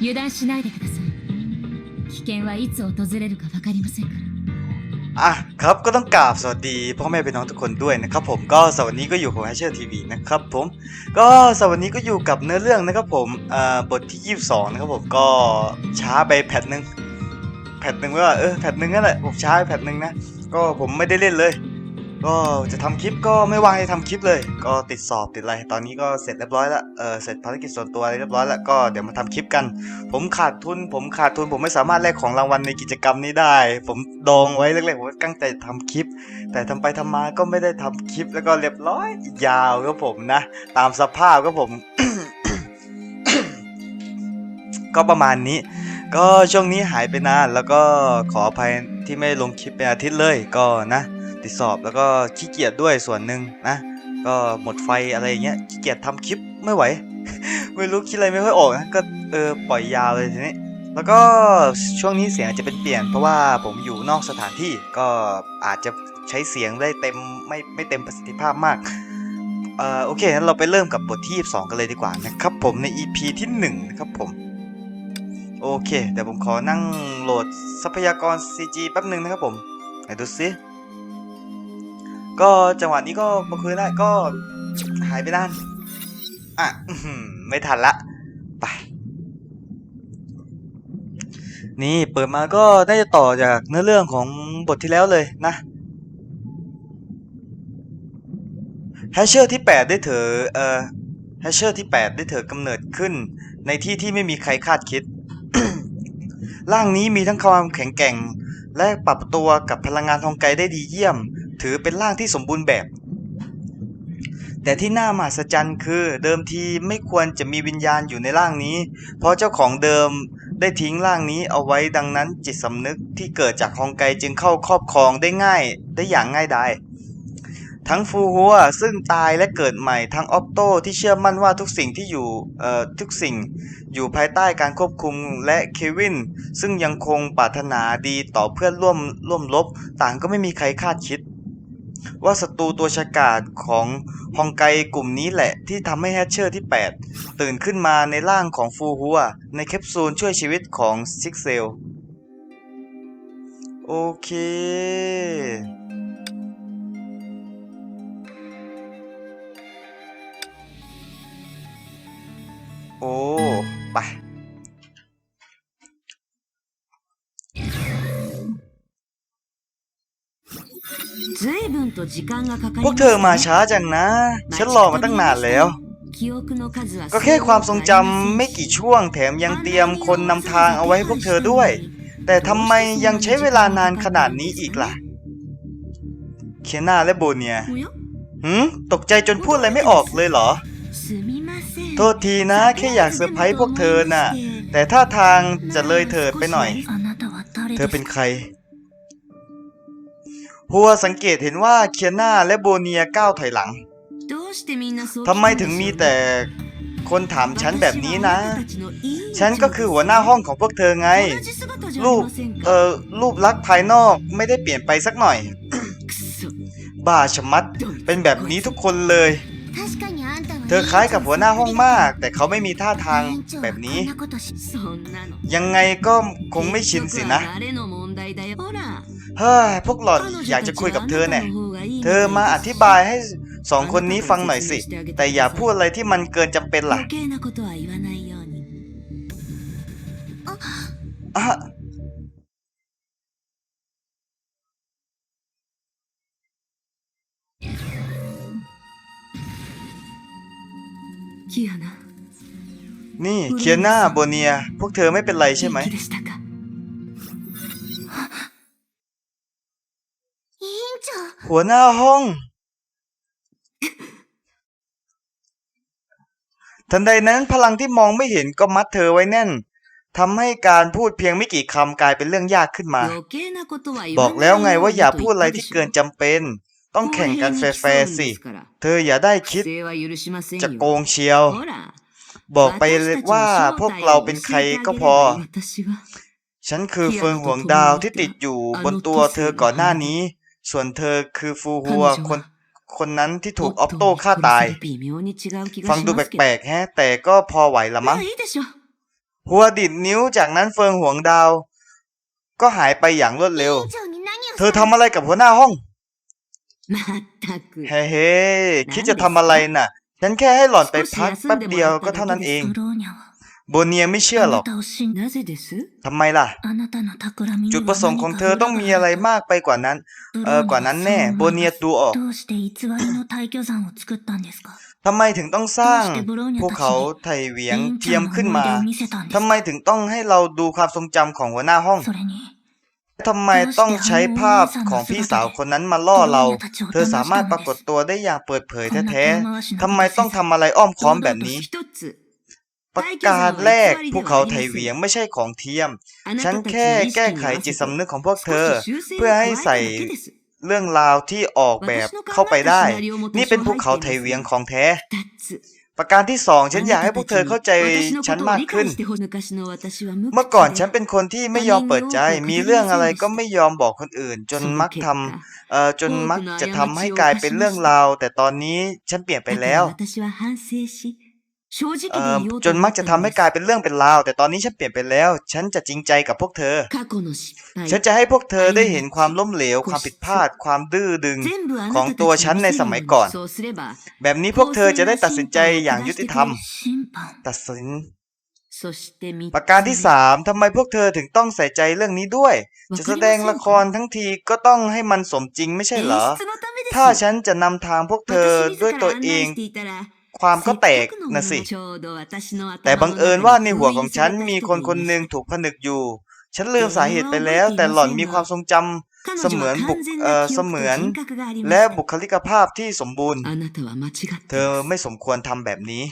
油断しないでください危険はいつ訪れるか分かりませんから อ่ะครับก็ต้องกราบสวัสดีพ่อแม่พี่น้องทุกคนด้วยนะครับผมก็สวัสดีก็อยู่ของไอเชอร์ทีวีนะครับผมก็สวัสดีก็อยู่กับเนื้อเรื่องนะครับผมเอ่อบทที่ 22 นะครับผมก็ช้าไปแพทหนึ่งแพทหนึ่งว่าเออแพทหนึ่งนั่นแหละผมช้าไปแพทหนึ่งนะก็ผมไม่ได้เล่นเลย ก็จะทำคลิปก็ไม่ว่างให้ทำคลิปเลย ก็ติดสอบติดอะไรตอนนี้ก็เสร็จเรียบร้อยแล้วเออเสร็จภารกิจส่วนตัวอะไรเรียบร้อยแล้วก็เดี๋ยวมาทำคลิปกัน ผมขาดทุน ผมขาดทุน ผมไม่สามารถแลกของรางวัลในกิจกรรมนี้ได้ ผมดองไว้เล็กๆผมตั้งใจทำคลิป แต่ทำไปทำมาก็ไม่ได้ทำคลิปแล้วก็เรียบร้อยยาวครับผมนะ ตามสภาพครับผม ก็ประมาณนี้ก็ช่วงนี้หายไปนานแล้วก็ขออภัยที่ไม่ลงคลิปเป็นอาทิตย์เลยก็นะ ติดสอบแล้วก็ขี้เกียจด้วยส่วนหนึ่งนะ ก็หมดไฟอะไรอย่างเงี้ยขี้เกียจทำคลิปไม่ไหว ไม่รู้คิดอะไรไม่ค่อยออกนะก็เออปล่อยยาวเลยทีนี้แล้วก็ช่วงนี้เสียงอาจจะเป็นเปลี่ยนเพราะว่าผมอยู่นอกสถานที่ก็อาจจะใช้เสียงได้เต็มไม่ไม่เต็มประสิทธิภาพมากเอ่อโอเคงั้นเราไปเริ่มกับบทที่22กันเลยดีกว่านะครับผมใน EP ที่1นะครับผมโอเคเดี๋ยวผมขอนั่งโหลดทรัพยากร CG แป๊บหนึ่งนะครับผมไหนดูซิ ก็จังหวะนี้ก็มาคุยได้ก็หายไปนาน อะไม่ทันละ ไป นี่เปิดมาก็ได้จะต่อจากเนื้อเรื่องของบทที่แล้วเลยนะแฮชเชอร์ที่ 8 ได้เถอเอ่อแฮชเชอร์ที่ 8 ได้เถอกำเนิดขึ้น ในที่ที่ไม่มีใครคาดคิด ร่างนี้มีทั้งความแข็งแกร่ง และปรับตัวกับพลังงานทองไกได้ดีเยี่ยม ถือเป็นร่างที่สมบูรณ์แบบ แต่ที่น่ามหัศจรรย์คือเดิมทีไม่ควรจะมีวิญญาณอยู่ในร่างนี้ เพราะเจ้าของเดิมได้ทิ้งร่างนี้เอาไว้ดังนั้นจิตสำนึกที่เกิดจากฮองไกจึงเข้าครอบครองได้ง่ายได้อย่างง่ายดายทั้งฟูฮัวซึ่งตายและเกิดใหม่ทั้งออปโตที่เชื่อมั่นว่าทุกสิ่งที่อยู่ทุกสิ่งอยู่ภายใต้การควบคุมและเควินซึ่งยังคงปรารถนาดีต่อเพื่อนร่วมร่วมรบต่างก็ไม่มีใครคาดคิด ว่าศัตรูตัวฉกาจของฮองไกกลุ่มนี้แหละที่ทำให้แฮชเชอร์ที่ 8 ตื่นขึ้นมาในร่างของฟูฮัว ในแคปซูลช่วยชีวิตของซิกเซล โอเค โอ้ ไป พวกเธอมาช้าจังนะ ฉันรอมาตั้งนานแล้ว ก็แค่ความทรงจำไม่กี่ช่วงแถมยังเตรียมคนนำทางเอาไว้ให้พวกเธอด้วย แต่ทำไมยังใช้เวลานานขนาดนี้อีกล่ะ เคียนาและโบเนียหืมตกใจจนพูดอะไรไม่ออกเลยเหรอ โทษทีนะ แค่อยากเซอร์ไพรส์พวกเธอน่ะ แต่ท่าทางจะเลยเถิดไปหน่อย เธอเป็นใคร พัวสังเกตเห็นว่าเคียนาและโบเนียก้าวถอยหลังทำไมถึงมีแต่คนถามฉันแบบนี้นะ ฉันก็คือหัวหน้าห้องของพวกเธอไง รูป เอ่อรูปลักษณ์ภายนอกไม่ได้เปลี่ยนไปสักหน่อย บ้าชะมัด เป็นแบบนี้ทุกคนเลย เธอคล้ายกับหัวหน้าห้องมาก แต่เขาไม่มีท่าทางแบบนี้ ยังไงก็คงไม่ชินสินะ เฮ้ยพวกหล่อนอยากจะคุยกับเธอแน่เธอมาอธิบายให้สองคนนี้ฟังหน่อยสิ แต่อย่าพูดอะไรที่มันเกินจำเป็นล่ะอะนี่เคียนาโบเนีย พวกเธอไม่เป็นไรใช่ไหม หัวหน้าห้อง ทันใดนั้นพลังที่มองไม่เห็นก็มัดเธอไว้แน่นทำให้การพูดเพียงไม่กี่คำกลายเป็นเรื่องยากขึ้นมา บอกแล้วไงว่าอย่าพูดอะไรที่เกินจำเป็น ต้องแข่งกันแฟร์สิ เธออย่าได้คิด จะโกงเชียว บอกไปว่าพวกเราเป็นใครก็พอ ฉันคือเฟิงห่วงดาวที่ติดอยู่บนตัวเธอก่อนหน้านี้ ส่วนเธอคือฟูฮัวคนคนนั้นที่ถูกออฟโต้ฆ่าตาย ฟังดูแปลกๆแฮะ แต่ก็พอไหวละมั้งหัวดิดนิ้วจากนั้นเฟิงห่วงดาว ก็หายไปอย่างรวดเร็ว เธอทำอะไรกับหัวหน้าห้องเฮ้เฮ้คิดจะทำอะไรน่ะ ฉันแค่ให้หล่อนไปพักแป๊บเดียวก็เท่านั้นเอง โบเนียไม่เชื่อหรอกทำไมล่ะ จุดประสงค์ของเธอต้องมีอะไรมากไปกว่านั้น เออกว่านั้นแน่ โบเนียดูออกทำไมถึงต้องสร้างภูเขาไถเวียงเทียมขึ้นมาทำไมถึงต้องให้เราดูความทรงจำของหัวหน้าห้องทำไมต้องใช้ภาพของพี่สาวคนนั้นมาล่อเรา เธอสามารถปรากฏตัวได้อย่างเปิดเผยแท้ๆทำไมต้องทำอะไรอ้อมค้อมแบบนี้ ประการแรกภูเขาไถเหวียงไม่ใช่ของเทียม ฉันแค่แก้ไขจิตสำนึกของพวกเธอ เพื่อให้ใส่เรื่องราวที่ออกแบบเข้าไปได้ นี่เป็นภูเขาไถเหวียงของแท้ ประการที่สองฉันอยากให้พวกเธอเข้าใจฉันมากขึ้น เมื่อก่อนฉันเป็นคนที่ไม่ยอมเปิดใจ มีเรื่องอะไรก็ไม่ยอมบอกคนอื่น จนมักทำเอ่อจนมักจะทำให้กลายเป็นเรื่องราว แต่ตอนนี้ฉันเปลี่ยนไปแล้ว เอ่อจนมักจะทำให้กลายเป็นเรื่องเป็นราว แต่ตอนนี้ฉันเปลี่ยนไปแล้ว ฉันจะจริงใจกับพวกเธอฉันจะให้พวกเธอได้เห็นความล้มเหลว ความผิดพลาด ความดื้อดึงของตัวฉันในสมัยก่อนแบบนี้พวกเธอจะได้ตัดสินใจอย่างยุติธรรม審判ตัดสินปประระกาการรที่ที่สามสามทำไมพวกเธอถึงต้องใส่ใจเรื่องนี้ด้วยจะแสดงละครทั้งทีก็ต้องให้มันสมจริงไม่ใช่เหรอถ้าฉันจะนำทางพวกเธอด้วยตัวเอง ความก็แตกนะสิ แต่บังเอิญว่าในหัวของฉันมีคนคนหนึ่งถูกผนึกอยู่ ฉันลืมสาเหตุไปแล้ว แต่หล่อนมีความทรงจำเสมือนบุกเอ่อเสมือน และบุคลิกภาพที่สมบูรณ์ เธอไม่สมควรทำแบบนี้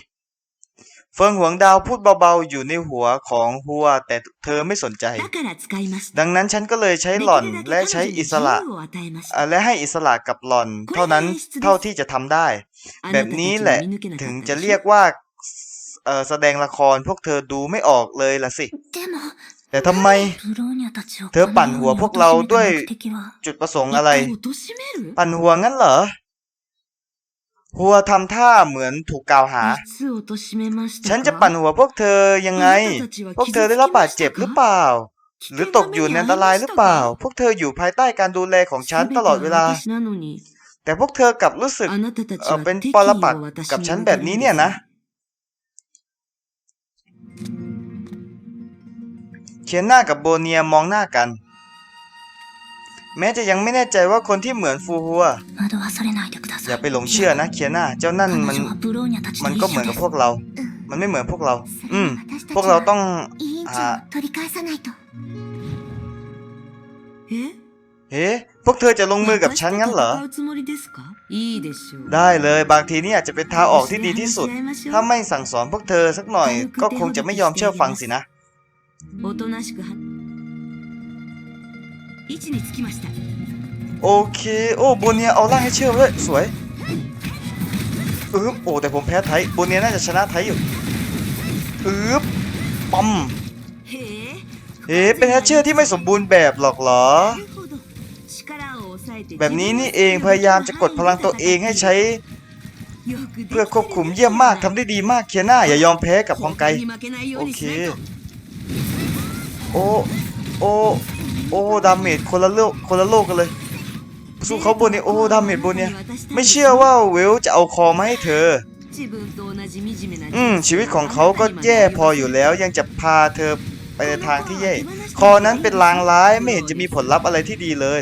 เฟิงหวงดาวพูดเบาๆอยู่ในหัวของหัวแต่เธอไม่สนใจ ดังนั้นฉันก็เลยใช้หล่อนและใช้อิสระและให้อิสระกับหล่อน เท่านั้นเท่าที่จะทำได้ แบบนี้แหละถึงจะเรียกว่าแสดงละครพวกเธอดูไม่ออกเลยล่ะสิ แต่ทำไม เธอปั่นหัวพวกเราด้วยจุดประสงค์อะไร ปั่นหัวงั้นเหรอ หัวทำท่าเหมือนถูกกล่าวหา ฉันจะปั่นหัวพวกเธอยังไง พวกเธอได้รับบาดเจ็บหรือเปล่า หรือตกอยู่ในอันตรายหรือเปล่า พวกเธออยู่ภายใต้การดูแลของฉันตลอดเวลา แต่พวกเธอกลับรู้สึกเอ่อเป็นปรปักษ์กับฉันแบบนี้เนี่ยนะเคียนหน้ากับโบเนียมองหน้ากัน แม้จะยังไม่แน่ใจว่าคนที่เหมือนฟูฮัวอย่าไปหลงเชื่อนะเคียนาเจ้านั่นมันมันก็เหมือนกับพวกเรา มันไม่เหมือนพวกเรา อืม พวกเราต้องหาเฮ้พวกเธอจะลงมือกับฉันงั้นเหรอ ได้เลย บางทีนี่อาจจะเป็นทางออกที่ดีที่สุด ถ้าไม่สั่งสอนพวกเธอสักหน่อย ก็คงจะไม่ยอมเชื่อฟังสินะ 位置につきました โอเค โอ้โบเนียเอาล่างให้เชื่อมด้วยสวยอืบโอ้แต่ผมแพ้ไทยโบเนียน่าจะชนะไทยอยู่อืบปั๊ม へえ เอ๊ะเป็นแฮชเชอร์ที่ไม่สมบูรณ์แบบหรอกเหรอ なるほど力を抑えて แบบนี้นี่เองพยายามจะกดพลังตัวเองให้ใช้ よくできてる เพื่อควบคุมเยี่ยมมากทำได้ดีมากเคียน่าอย่ายอมแพ้กับฮองไก 本当に負けないよ โอ うに เค しないと โอ้ โอ้ โอ้ดาเมจคนละโลกคนละโลกกันเลยสู้เขาบนนี้โอ้ดาเมจบนเนี้ยไม่เชื่อว่าเวลจะเอาคอมาให้เธอ อืมชีวิตของเขาก็แย่พออยู่แล้วยังจะพาเธอไปในทางที่แย่ คอนั้นเป็นลางร้ายไม่เห็นจะมีผลลัพธ์อะไรที่ดีเลย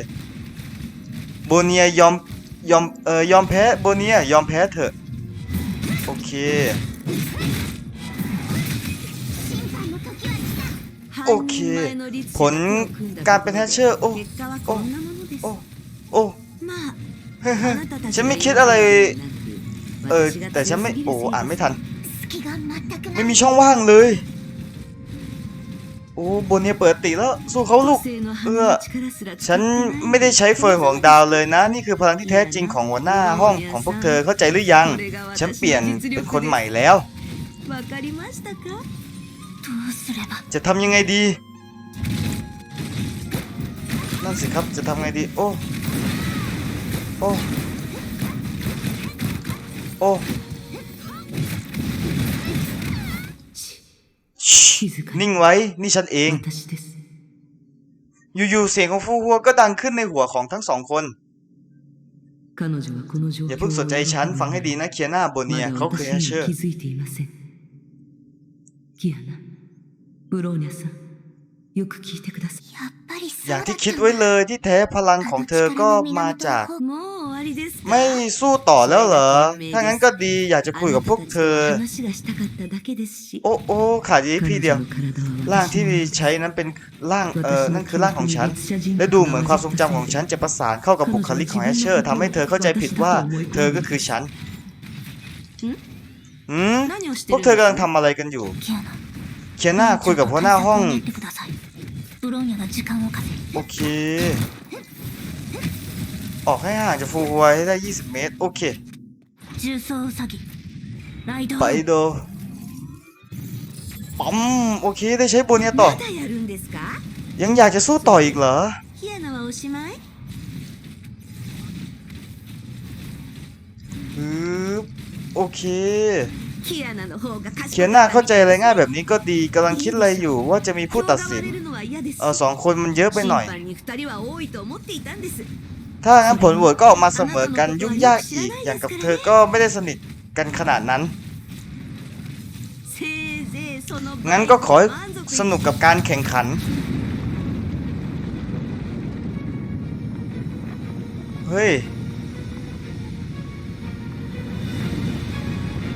โบเนียยอมยอมเออยอมแพ้โบเนียยอมแพ้เถอะ โอเค โอเค ผลการเป็นแฮชเชอร์ โอ้ โอ้ โอ้ โอ้ ฉันไม่คิดอะไร เออ แต่ฉันไม่ โอ้ อ่านไม่ทัน ไม่มีช่องว่างเลย โอ้ บนเนี่ยเปิดติแล้ว สู้เขาลูก เออ ฉันไม่ได้ใช้เฟิร์นของดาวเลยนะ นี่คือพลังที่แท้จริงของหัวหน้าห้องของพวกเธอเข้าใจหรือยัง ฉันเปลี่ยนเป็นคนใหม่แล้ว จะทำยังไงดี นั่นสิครับจะทำไงดี โอ้ โอ้ โอนิ่งไว้ นี่ฉันเอง อยู่ๆ เสียงของฟูฮัวก็ดังขึ้นในหัวของทั้งสองคน อย่าเพิ่งสนใจฉัน ฟังให้ดีนะเคียนาโบเนียเขาเคยเชื่อ ブローニャさんよく聞いてくださいやっぱりそ อย่าง うだ ที่ った คิด ん ไว้ だ เลยที่แท้พลังของเธอก็มาจาก もう終わりですか ไม่สู้ต่อแล้วเหรอ ถ้างั้นก็ดีอยากจะคุยกับพวกเธอ あなたたちと話がしたかっただけですし โอ้โอ้ขาดยีพี่ 彼 เดียว 女の体は ร่างที่ 私の ใช้นั้นเป็นร่างเออ 私 นั่ の นคือร่างของฉัน และดูเหมือนความทรงจำของฉันจะประสานเข้ากับบุคลิกของแฮชเชอร์ทำให้เธอเข้าใจผิดว่า เธอก็คือฉันหืม 何をして พว る ก ん เธอกำลัง です ทำอะไรกันอยู่ キアナ เคียน่าคุยกับหัวหน้าห้อง โอเค ออกให้ห่างจากฟูฮวยให้ได้ 20 เมตร โอเค ไปโดปั๊มโอเค ได้ใช้โบเนียต่อ ยังอยากจะสู้ต่ออีกเหรอโอเค เขียนหน้าเข้าใจอะไรง่ายแบบนี้ก็ดีกำลังคิดอะไรอยู่ว่าจะมีผู้ตัดสินเออสองคนมันเยอะไปหน่อย ถ้างั้นผลโหวตก็ออกมาเสมอกันยุ่งยากอีกอย่างกับเธอก็ไม่ได้สนิทกันขนาดนั้น งั้นก็ขอสนุกกับการแข่งขัน เฮ้ย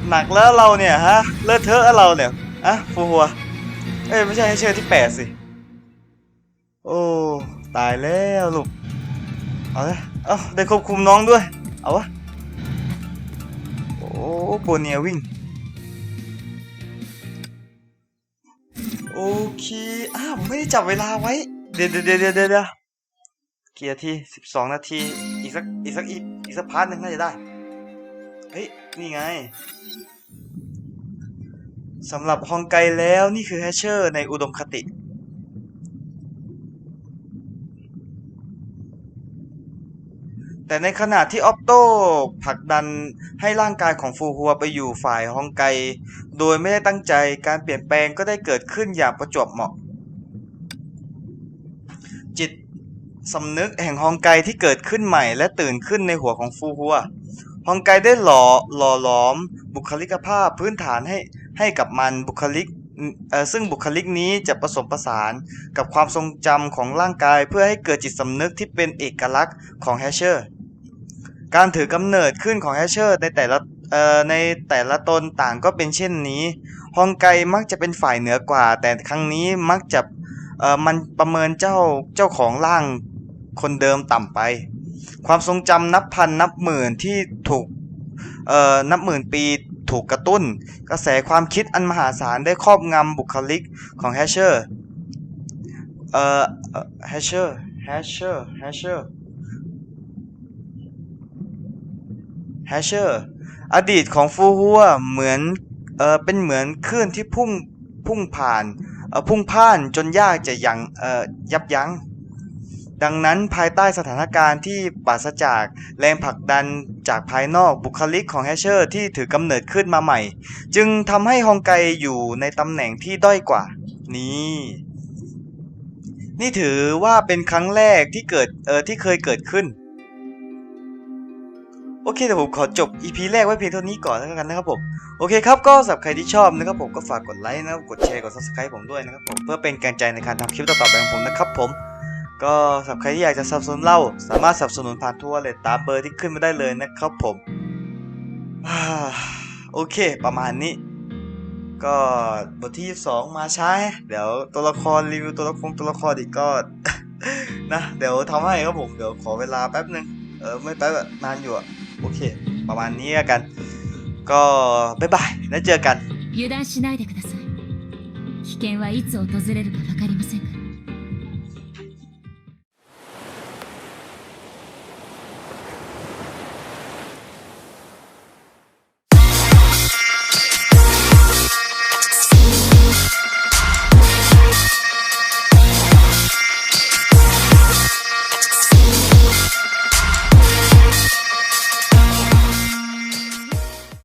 หนักแล้วเราเนี่ยฮะเลอะเทอะเราเนี่ยอะฟูหัวเอ้ยไม่ใช่ให้เชื่อที่แปดสิ โอ้ตายแล้วลูกเอาละเอาได้ควบคุมน้องด้วย เอาวะโอ้โบเนียวิ่งโอเคอ้าวไม่ได้จับเวลาไว้ เดี๋ยวเดี๋ยวเดี๋ยวเดี๋ยวเดี๋ยวกี่นาทีสิบสองนาที อีกสักอีกสักอีกอีกสักพาร์ทหนึ่งน่าจะได้ เฮ้ย นี่ไง สำหรับฮองไกแล้วนี่คือแฮชเชอร์ในอุดมคติ แต่ในขณะที่ออปโต้ผลักดันให้ร่างกายของฟูฮัวไปอยู่ฝ่ายฮองไก โดยไม่ได้ตั้งใจการเปลี่ยนแปลงก็ได้เกิดขึ้นอย่างประจวบเหมาะ จิตสำนึกแห่งฮองไกที่เกิดขึ้นใหม่และตื่นขึ้นในหัวของฟูฮัวฮองไกได้หล่อหล่อหลอมบุคลิกภาพพื้นฐานให้ ให้กับมันบุคลิกซึ่งบุคลิกนี้จะผสมผสานกับความทรงจำของร่างกายเพื่อให้เกิดจิตสำนึกที่เป็นเอกลักษณ์ของแฮชเชอร์การถือกำเนิดขึ้นของแฮชเชอร์ในแต่ละในแต่ละตนต่างก็เป็นเช่นนี้ ฮองไกมักจะเป็นฝ่ายเหนือกว่า แต่ครั้งนี้มักจะมันประเมินเจ้าเจ้าของร่างคนเดิมต่ำไป ความทรงจำนับพันนับหมื่นที่ถูกนับหมื่นปี ถูกกระตุ้น กระแสความคิดอันมหาศาลได้ครอบงำบุคลิกของแฮชเชอร์เอ่อแฮชเชอร์แฮชเชอร์แฮชเชอร์แฮชเชอร์อดีตของฟูฮัวเหมือนเอ่อเป็นเหมือนคลื่นที่พุ่งพุ่งผ่านเอ่อพุ่งพ่านจนยากจะยังเออยับยั้ง ดังนั้นภายใต้สถานการณ์ที่ปราศจากแรงผลักดันจากภายนอกบุคลิกของแฮชเชอร์ที่ถือกำเนิดขึ้นมาใหม่ จึงทำให้ฮองไกอยู่ในตำแหน่งที่ด้อยกว่า นี่นี่ถือว่าเป็นครั้งแรกที่เกิดเออที่เคยเกิดขึ้น โอเคเดี๋ยวผมขอจบ EP แรกไว้เพียงเท่านี้ก่อนแล้วกันนะครับผม โอเคครับก็สำหรับใครที่ชอบนะครับผมก็ฝากกดไลค์นะครับกดแชร์กด subscribe ผมด้วยนะครับผมเพื่อเป็นกำลังใจในการทำคลิปต่อๆไปของผมนะครับผม ก็สำหรับใครที่อยากจะสนับสนุนเล่าสามารถสนับสนุนผ่านทั่วเลยตามเบอร์ที่ขึ้นมาได้เลยนะครับผมโอเค ประมาณนี้ ก็บทที่ 22 มาใช้เดี๋ยวตัวละครรีวิวตัวละครตัวละครอีกก็นะเดี๋ยวทำให้ครับผมเดี๋ยวขอเวลาแป๊บนึงเออไม่แป๊บนานอยู่อะโอเค ประมาณนี้กัน ก็บ๊ายบายแล้วเจอกัน油断しないでください危険はいつ訪れるか分かりませんから